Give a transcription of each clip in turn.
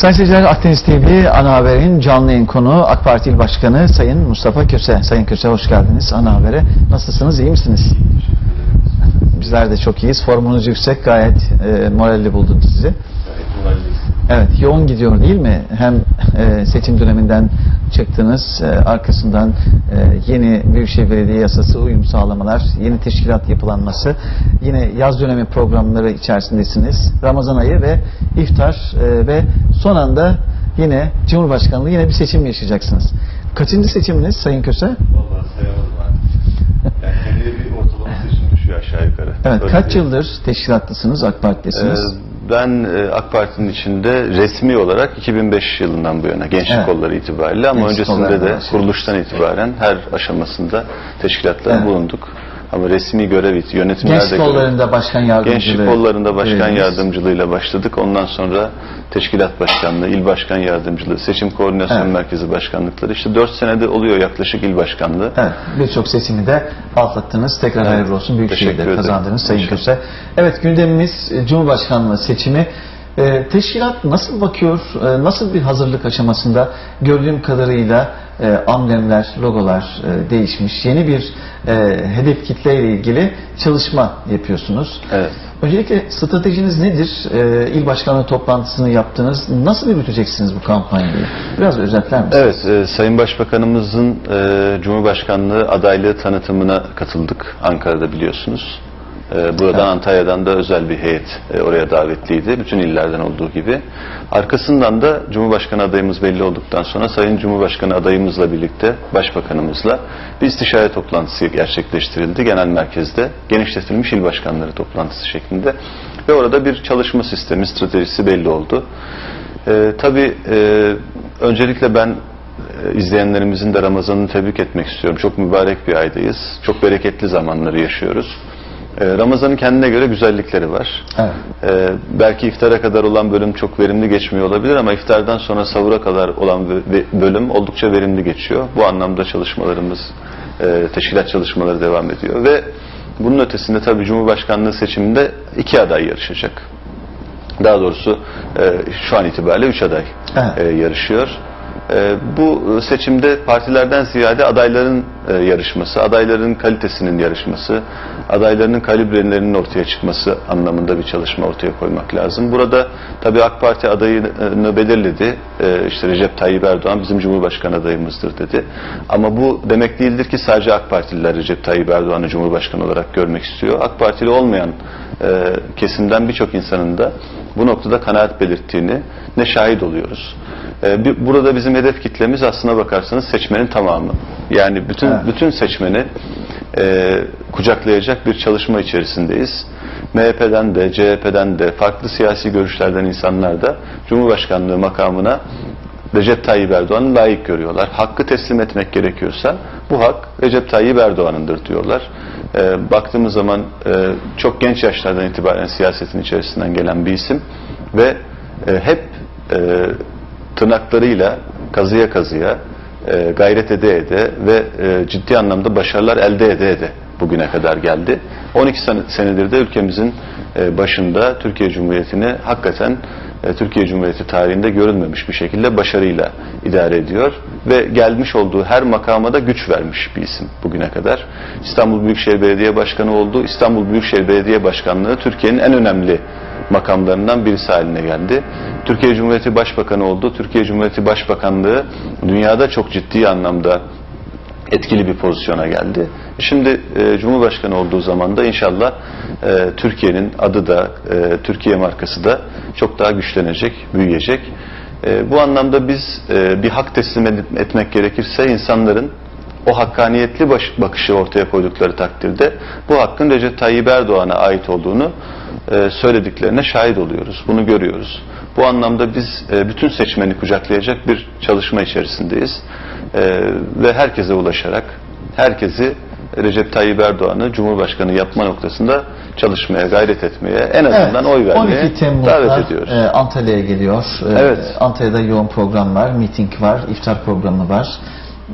Sayın seyirciler Akdeniz TV ana haberin canlı yayın konuğu AK Parti İl Başkanı Sayın Mustafa Köse. Sayın Köse hoş geldiniz ana habere. Nasılsınız iyi misiniz? Bizler de çok iyiyiz. Formunuz yüksek gayet e, moralli buldum sizi. Evet yoğun gidiyor değil mi? Hem e, seçim döneminden çıktınız, e, arkasından e, yeni Büyükşehir Belediye Yasası uyum sağlamalar, yeni teşkilat yapılanması, yine yaz dönemi programları içerisindesiniz. Ramazan ayı ve iftar e, ve son anda yine Cumhurbaşkanlığı yine bir seçim yaşayacaksınız. Kaçıncı seçiminiz Sayın Köse? Vallahi sayamadım ben. Yani bir ortalama seçim düşüyor aşağı yukarı. Evet Öyle kaç diyeyim. yıldır teşkilatlısınız, AK Parti'desiniz? Ee, ben e, AK Parti'nin içinde resmi olarak 2005 yılından bu yana gençlik Evet. kolları itibariyle ama Gençlik öncesinde de başladı. kuruluştan itibaren her aşamasında teşkilatlarda Evet. bulunduk. Ama resmi görev yönetimlerde Genç görev- kollarında başkan yardımcılığı. Gençlik kollarında başkan göreviniz. yardımcılığıyla başladık. Ondan sonra teşkilat başkanlığı, il başkan yardımcılığı, seçim koordinasyon Evet. merkezi başkanlıkları. İşte 4 senede oluyor yaklaşık il başkanlığı. Evet, birçok seçimi de atlattınız. Tekrar Evet, hayırlı olsun. Büyükşehir'de teşekkür ederim. kazandınız Sayın. Köse. Evet, gündemimiz e, Cumhurbaşkanlığı seçimi. E, teşkilat nasıl bakıyor, e, nasıl bir hazırlık aşamasında gördüğüm kadarıyla e, amblemler, logolar e, değişmiş. Yeni bir e, hedef kitleyle ilgili çalışma yapıyorsunuz. Evet. Öncelikle stratejiniz nedir? E, il başkanlığı toplantısını yaptınız. Nasıl yürüteceksiniz bu kampanyayı? Biraz özetler misiniz? Evet, e, Sayın Başbakanımızın e, Cumhurbaşkanlığı adaylığı tanıtımına katıldık Ankara'da biliyorsunuz. E, buradan Antalya'dan da özel bir heyet e, oraya davetliydi. Bütün illerden olduğu gibi. Arkasından da Cumhurbaşkanı adayımız belli olduktan sonra Sayın Cumhurbaşkanı adayımızla birlikte Başbakanımızla bir istişare toplantısı gerçekleştirildi genel merkezde. Genişletilmiş il başkanları toplantısı şeklinde. Ve orada bir çalışma sistemi, stratejisi belli oldu. E, tabii e, öncelikle ben e, izleyenlerimizin de Ramazan'ını tebrik etmek istiyorum. Çok mübarek bir aydayız. Çok bereketli zamanları yaşıyoruz. E, Ramazan'ın kendine göre güzellikleri var. Evet. E, belki iftara kadar olan bölüm çok verimli geçmiyor olabilir ama iftardan sonra sahura kadar olan bölüm oldukça verimli geçiyor. Bu anlamda çalışmalarımız, e, teşkilat çalışmaları devam ediyor ve bunun ötesinde tabii Cumhurbaşkanlığı seçiminde iki aday yarışacak. Daha doğrusu e, şu an itibariyle üç aday Evet. e, yarışıyor. E, bu seçimde partilerden ziyade adayların e, yarışması, adayların kalitesinin yarışması, adaylarının kalibrelerinin ortaya çıkması anlamında bir çalışma ortaya koymak lazım. Burada tabii AK Parti adayını belirledi. E, işte Recep Tayyip Erdoğan bizim Cumhurbaşkanı adayımızdır dedi. Ama bu demek değildir ki sadece AK Partililer Recep Tayyip Erdoğan'ı Cumhurbaşkanı olarak görmek istiyor. AK Partili olmayan e, kesimden birçok insanın da bu noktada kanaat belirttiğini ne şahit oluyoruz. E, bir- burada bizim hedef kitlemiz aslına bakarsanız seçmenin tamamı. Yani bütün Evet. bütün seçmeni e, kucaklayacak bir çalışma içerisindeyiz. MHP'den de, CHP'den de, farklı siyasi görüşlerden insanlar da Cumhurbaşkanlığı makamına Recep Tayyip Erdoğan'ı layık görüyorlar. Hakkı teslim etmek gerekiyorsa bu hak Recep Tayyip Erdoğan'ındır diyorlar. Ee, baktığımız zaman e, çok genç yaşlardan itibaren siyasetin içerisinden gelen bir isim ve e, hep e, tırnaklarıyla kazıya kazıya e, gayret ede ede ve e, ciddi anlamda başarılar elde ede ede bugüne kadar geldi. 12 sene- senedir de ülkemizin e, başında Türkiye Cumhuriyeti'ni hakikaten e, Türkiye Cumhuriyeti tarihinde görülmemiş bir şekilde başarıyla idare ediyor ve gelmiş olduğu her makama da güç vermiş bir isim bugüne kadar. İstanbul Büyükşehir Belediye Başkanı oldu. İstanbul Büyükşehir Belediye Başkanlığı Türkiye'nin en önemli makamlarından birisi haline geldi. Türkiye Cumhuriyeti Başbakanı oldu. Türkiye Cumhuriyeti Başbakanlığı dünyada çok ciddi anlamda etkili bir pozisyona geldi. Şimdi e, Cumhurbaşkanı olduğu zaman da inşallah e, Türkiye'nin adı da e, Türkiye markası da çok daha güçlenecek, büyüyecek. E, bu anlamda biz e, bir hak teslim etmek gerekirse insanların o hakkaniyetli baş- bakışı ortaya koydukları takdirde bu hakkın Recep Tayyip Erdoğan'a ait olduğunu e, söylediklerine şahit oluyoruz. Bunu görüyoruz. Bu anlamda biz e, bütün seçmeni kucaklayacak bir çalışma içerisindeyiz. E, ve herkese ulaşarak herkesi Recep Tayyip Erdoğan'ı Cumhurbaşkanı yapma noktasında çalışmaya, gayret etmeye, en azından oy vermeye 12 Temmuz'da davet ediyoruz. e, Antalya'ya geliyor. E, Evet. Antalya'da yoğun program var, miting var, iftar programı var.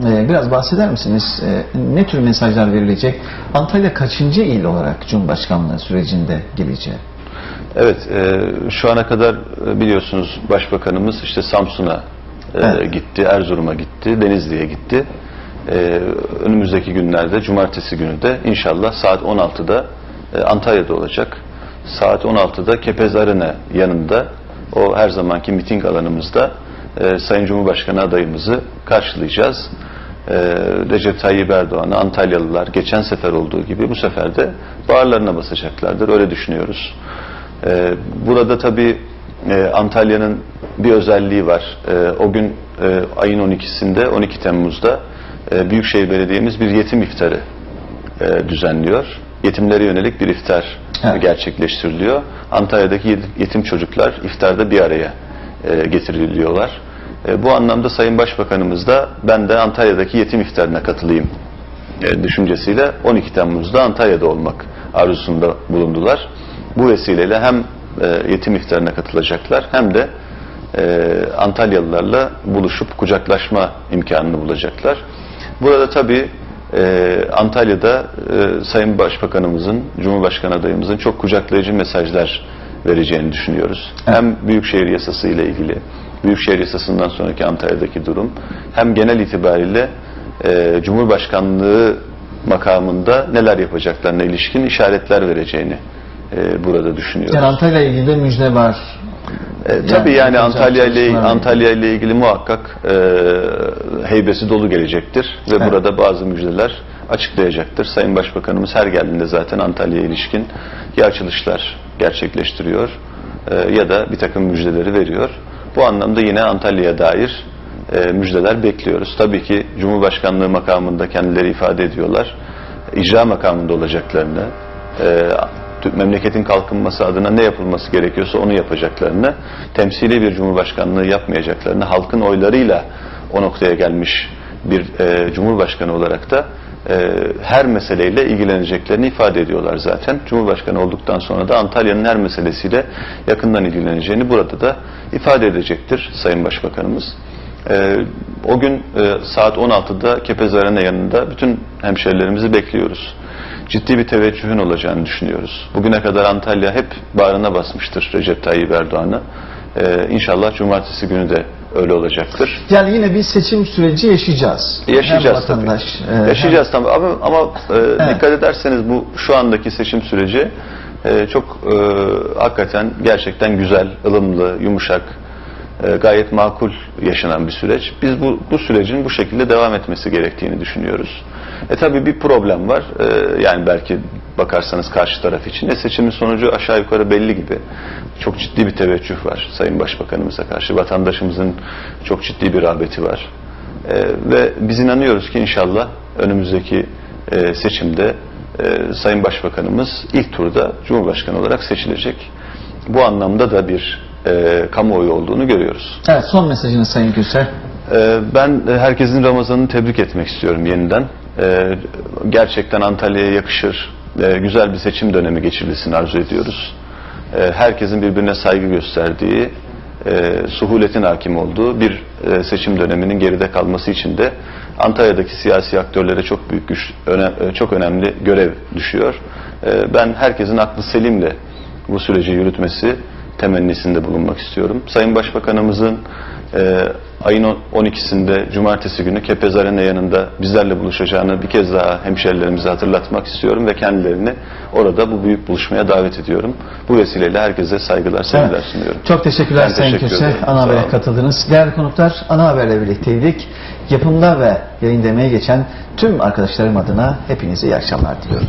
E, biraz bahseder misiniz? E, ne tür mesajlar verilecek? Antalya kaçıncı il olarak Cumhurbaşkanlığı sürecinde geleceği? Evet, e, şu ana kadar e, biliyorsunuz Başbakanımız işte Samsun'a e, Evet. gitti, Erzurum'a gitti, Denizli'ye gitti. E, önümüzdeki günlerde, cumartesi günü de inşallah saat 16'da e, Antalya'da olacak. Saat 16'da Kepez Arena yanında o her zamanki miting alanımızda e, Sayın Cumhurbaşkanı adayımızı karşılayacağız. E, Recep Tayyip Erdoğan'ı Antalyalılar geçen sefer olduğu gibi bu sefer de bağırlarına basacaklardır. Öyle düşünüyoruz. Ee, burada tabii e, Antalya'nın bir özelliği var. Ee, o gün e, ayın 12'sinde 12 Temmuz'da e, Büyükşehir Belediye'miz bir yetim iftarı e, düzenliyor. Yetimlere yönelik bir iftar Evet. gerçekleştiriliyor. Antalya'daki yet- yetim çocuklar iftarda bir araya e, getiriliyorlar. E, bu anlamda Sayın Başbakanımız da ben de Antalya'daki yetim iftarına katılayım e, düşüncesiyle 12 Temmuz'da Antalya'da olmak arzusunda bulundular. Bu vesileyle hem e, yetim iftarına katılacaklar hem de e, Antalyalılarla buluşup kucaklaşma imkanını bulacaklar. Burada tabii e, Antalya'da e, Sayın Başbakanımızın, Cumhurbaşkanı adayımızın çok kucaklayıcı mesajlar vereceğini düşünüyoruz. Hem Büyükşehir Yasası ile ilgili, Büyükşehir Yasası'ndan sonraki Antalya'daki durum, hem genel itibariyle e, Cumhurbaşkanlığı makamında neler yapacaklarına ilişkin işaretler vereceğini e, burada düşünüyoruz. Yani Antalya ile ilgili de müjde var. E, tabii yani yapılacak Antalya ile Antalya ile ilgili muhakkak e, heybesi dolu gelecektir ve Evet. burada bazı müjdeler açıklayacaktır. Sayın Başbakanımız her geldiğinde zaten Antalya'ya ilişkin ya açılışlar gerçekleştiriyor e, ya da bir takım müjdeleri veriyor. Bu anlamda yine Antalya'ya dair e, müjdeler bekliyoruz. Tabii ki Cumhurbaşkanlığı makamında kendileri ifade ediyorlar. İcra makamında olacaklarını, e, memleketin kalkınması adına ne yapılması gerekiyorsa onu yapacaklarını, temsili bir cumhurbaşkanlığı yapmayacaklarını, halkın oylarıyla o noktaya gelmiş bir e, cumhurbaşkanı olarak da e, her meseleyle ilgileneceklerini ifade ediyorlar zaten. Cumhurbaşkanı olduktan sonra da Antalya'nın her meselesiyle yakından ilgileneceğini burada da ifade edecektir Sayın Başbakanımız. Ee, o gün e, saat 16'da Kepez Arena yanında bütün hemşerilerimizi bekliyoruz. Ciddi bir teveccühün olacağını düşünüyoruz. Bugüne kadar Antalya hep bağrına basmıştır Recep Tayyip Erdoğan'ı. Ee, inşallah cumartesi günü de öyle olacaktır. Yani yine bir seçim süreci yaşayacağız. Yaşayacağız Hem vatandaş, tabii. e, Yaşayacağız tabii ama, ama e, dikkat ederseniz bu şu andaki seçim süreci e, çok e, hakikaten gerçekten güzel, ılımlı, yumuşak, e, gayet makul yaşanan bir süreç. Biz bu, bu sürecin bu şekilde devam etmesi gerektiğini düşünüyoruz. E tabii bir problem var. E, yani belki bakarsanız karşı taraf için de seçimin sonucu aşağı yukarı belli gibi. Çok ciddi bir teveccüh var Sayın Başbakanımıza karşı. Vatandaşımızın çok ciddi bir rağbeti var. Ee, ve biz inanıyoruz ki inşallah önümüzdeki e, seçimde e, Sayın Başbakanımız ilk turda Cumhurbaşkanı olarak seçilecek. Bu anlamda da bir e, kamuoyu olduğunu görüyoruz. Evet son mesajınız Sayın Gülser. Ee, Ben e, herkesin Ramazan'ını tebrik etmek istiyorum yeniden. Ee, Gerçekten Antalya'ya yakışır, e, güzel bir seçim dönemi geçirilmesini arzu ediyoruz. Ee, Herkesin birbirine saygı gösterdiği, e, suhuletin hakim olduğu bir e, seçim döneminin geride kalması için de Antalya'daki siyasi aktörlere çok büyük güç, öne- e, çok önemli görev düşüyor. Ee, Ben herkesin aklı selimle bu süreci yürütmesi temennisinde bulunmak istiyorum. Sayın Başbakanımızın e, ayın on- 12'sinde Cumartesi günü Kepez Arena yanında bizlerle buluşacağını bir kez daha hemşerilerimize hatırlatmak istiyorum ve kendilerini orada bu büyük buluşmaya davet ediyorum. Bu vesileyle herkese saygılar, sevgiler Evet. sunuyorum. Çok teşekkürler Ben Sayın teşekkür Köse. Ana Haber'e katıldınız. Değerli konuklar Ana Haber'le birlikteydik. Yapımda ve yayın demeye geçen tüm arkadaşlarım adına hepinize iyi akşamlar diliyorum.